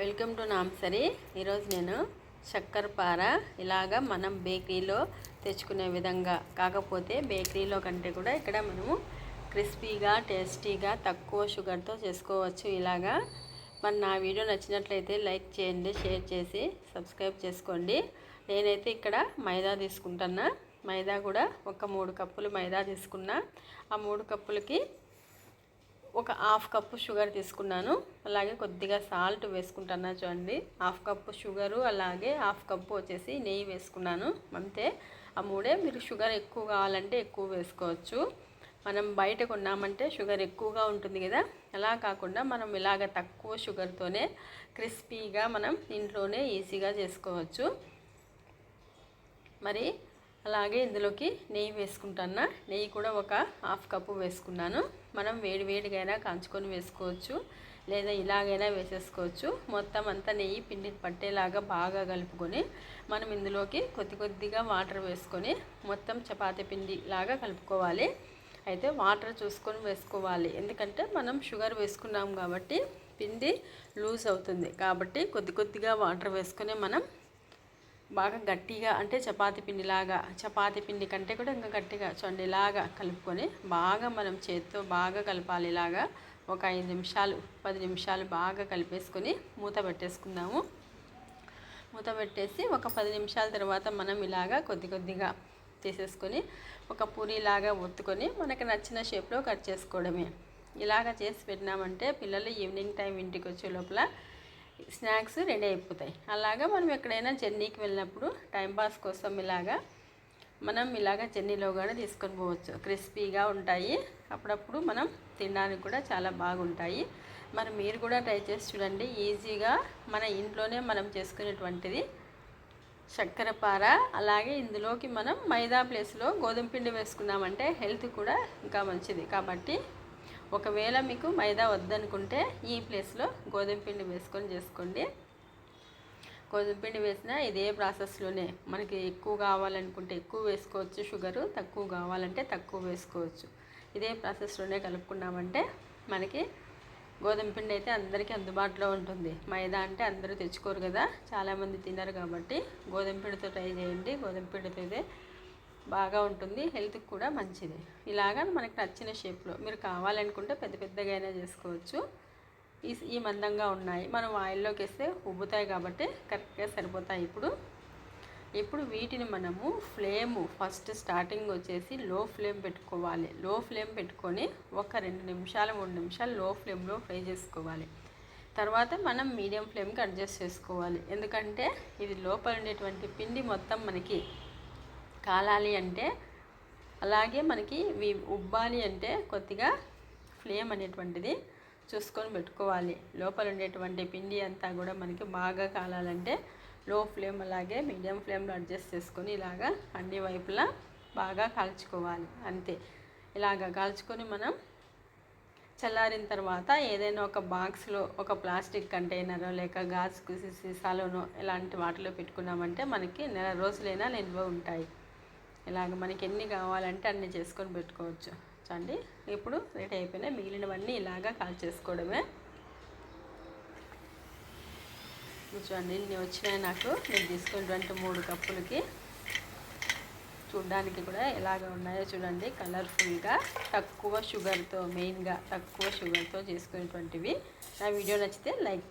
Welcome to నాంసరీ ఈరోజు నేను చక్కెర పార ఇలాగా మనం బేకరీలో తెచ్చుకునే విధంగా కాకపోతే బేకరీలో కంటే కూడా ఇక్కడ మనము క్రిస్పీగా టేస్టీగా తక్కువ షుగర్తో చేసుకోవచ్చు. ఇలాగా మరి నా వీడియో నచ్చినట్లయితే లైక్ చేయండి షేర్ చేసి సబ్స్క్రైబ్ చేసుకోండి. నేనైతే ఇక్కడ మైదా తీసుకుంటున్నా. మైదా కూడా ఒక మూడు కప్పులు మైదా తీసుకున్నా. ఆ మూడు కప్పులకి ఒక హాఫ్ కప్పు షుగర్ తీసుకున్నాను. అలాగే కొద్దిగా సాల్ట్ వేసుకుంటున్నా చూడండి. హాఫ్ కప్పు షుగరు అలాగే హాఫ్ కప్పు వచ్చేసి నెయ్యి వేసుకున్నాను. అంతే. ఆ మూడే మీరు షుగర్ ఎక్కువ కావాలంటే ఎక్కువ వేసుకోవచ్చు. మనం బయట కొన్నామంటే షుగర్ ఎక్కువగా ఉంటుంది కదా. అలా కాకుండా మనం ఇలాగ తక్కువ షుగర్తోనే క్రిస్పీగా మనం ఇంట్లోనే ఈజీగా చేసుకోవచ్చు. మరి అలాగే ఇందులోకి నెయ్యి వేసుకుంటున్నా నెయ్యి కూడా ఒక హాఫ్ కప్పు వేసుకున్నాను. మనం వేడి వేడిగైనా కాంచుకొని వేసుకోవచ్చు లేదా ఇలాగైనా వేసేసుకోవచ్చు. మొత్తం అంతా నెయ్యి పిండి పట్టేలాగా బాగా కలుపుకొని మనం ఇందులోకి కొద్ది కొద్దిగా వాటర్ వేసుకొని మొత్తం చపాతీ పిండి లాగా కలుపుకోవాలి. అయితే వాటర్ చూసుకొని వేసుకోవాలి. ఎందుకంటే మనం షుగర్ వేసుకున్నాం కాబట్టి పిండి లూజ్ అవుతుంది. కాబట్టి కొద్ది కొద్దిగా వాటర్ వేసుకొని మనం బాగా గట్టిగా అంటే చపాతి పిండిలాగా చపాతి పిండి కంటే కూడా ఇంకా గట్టిగా చూడండి ఇలాగా కలుపుకొని బాగా మనం చేతితో బాగా కలపాలి. ఇలాగా ఒక ఐదు నిమిషాలు పది నిమిషాలు బాగా కలిపేసుకొని మూత పెట్టేసుకుందాము. మూత పెట్టేసి ఒక పది నిమిషాల తర్వాత మనం ఇలాగా కొద్ది కొద్దిగా తీసేసుకొని ఒక పూరిలాగా ఒత్తుకొని మనకు నచ్చిన షేప్లో కట్ చేసుకోవడమే. ఇలాగ చేసి పెట్టినామంటే పిల్లలు ఈవినింగ్ టైం ఇంటికి వచ్చే లోపల స్నాక్స్ రెడీ అయిపోతాయి. అలాగా మనం ఎక్కడైనా జర్నీకి వెళ్ళినప్పుడు టైంపాస్ కోసం ఇలాగా మనం ఇలాగ జర్నీలో కూడా తీసుకొని పోవచ్చు. క్రిస్పీగా ఉంటాయి. అప్పుడప్పుడు మనం తినడానికి కూడా చాలా బాగుంటాయి. మరి మీరు కూడా ట్రై చేసి చూడండి. ఈజీగా మన ఇంట్లోనే మనం చేసుకునేటువంటిది చక్కెర పార. అలాగే ఇందులోకి మనం మైదా ప్లేస్లో గోధుమ పిండి వేసుకున్నామంటే హెల్త్ కూడా ఇంకా మంచిది. కాబట్టి ఒకవేళ మీకు మైదా వద్దనుకుంటే ఈ ప్లేస్లో గోధుమ పిండి వేసుకొని చేసుకోండి. గోధుమ పిండి వేసినా ఇదే ప్రాసెస్లోనే. మనకి ఎక్కువ కావాలనుకుంటే ఎక్కువ వేసుకోవచ్చు షుగరు తక్కువ కావాలంటే తక్కువ వేసుకోవచ్చు. ఇదే ప్రాసెస్లోనే కలుపుకున్నామంటే మనకి గోధుమ పిండి అయితే అందరికీ అందుబాటులో ఉంటుంది. మైదా అంటే అందరూ తెచ్చుకోరు కదా చాలామంది తినరు కాబట్టి గోధుమ పిండితో ట్రై చేయండి. గోధుమ పిండితో అయితే బాగా ఉంటుంది హెల్త్కి కూడా మంచిది. ఇలాగా మనకి నచ్చిన షేప్లో మీరు కావాలనుకుంటే పెద్ద పెద్దగా అయినా చేసుకోవచ్చు. ఈ ఈ మందంగా ఉన్నాయి. మనం ఆయిల్లోకి వేస్తే ఉబ్బుతాయి కాబట్టి కరెక్ట్గా సరిపోతాయి ఇప్పుడు. ఇప్పుడు వీటిని మనము ఫ్లేమ్ ఫస్ట్ స్టార్టింగ్ వచ్చేసి లో ఫ్లేమ్ పెట్టుకోవాలి. లో ఫ్లేమ్ పెట్టుకొని ఒక రెండు నిమిషాలు మూడు నిమిషాలు లో ఫ్లేమ్లో ఫ్రై చేసుకోవాలి. తర్వాత మనం మీడియం ఫ్లేమ్కి అడ్జస్ట్ చేసుకోవాలి. ఎందుకంటే ఇది లోపల ఉండేటువంటి పిండి మొత్తం మనకి కాలాలి అంటే అలాగే మనకి ఉబ్బాలి అంటే కొద్దిగా ఫ్లేమ్ అనేటువంటిది చూసుకొని పెట్టుకోవాలి. లోపల ఉండేటువంటి పిండి అంతా కూడా మనకి బాగా కాలాలంటే లో ఫ్లేమ్ అలాగే మీడియం ఫ్లేమ్లో అడ్జస్ట్ చేసుకొని ఇలాగా అన్ని వైపులా బాగా కాల్చుకోవాలి. అంతే. ఇలాగ కాల్చుకొని మనం చల్లారిన తర్వాత ఏదైనా ఒక బాక్స్లో ఒక ప్లాస్టిక్ కంటైనర్ లేక గాజు సీసాలోనో ఇలాంటి వాటిలో పెట్టుకున్నామంటే మనకి నెల రోజులైనా నిల్వ ఉంటాయి. ఇలాగ మనకి ఎన్ని కావాలంటే అన్ని చేసుకొని పెట్టుకోవచ్చు. చండి ఇప్పుడు రెడీ అయిపోయినాయి. మిగిలినవన్నీ ఇలాగా కాల్ చేసుకోవడమే. చూడండి ఇన్ని వచ్చినాయి నాకు. నేను తీసుకున్నటువంటి మూడు కప్పులకి. చూడ్డానికి కూడా ఎలాగ ఉన్నాయో చూడండి కలర్ఫుల్గా తక్కువ షుగర్తో మెయిన్గా తక్కువ షుగర్తో చేసుకునేటువంటివి. నా వీడియో నచ్చితే లైక్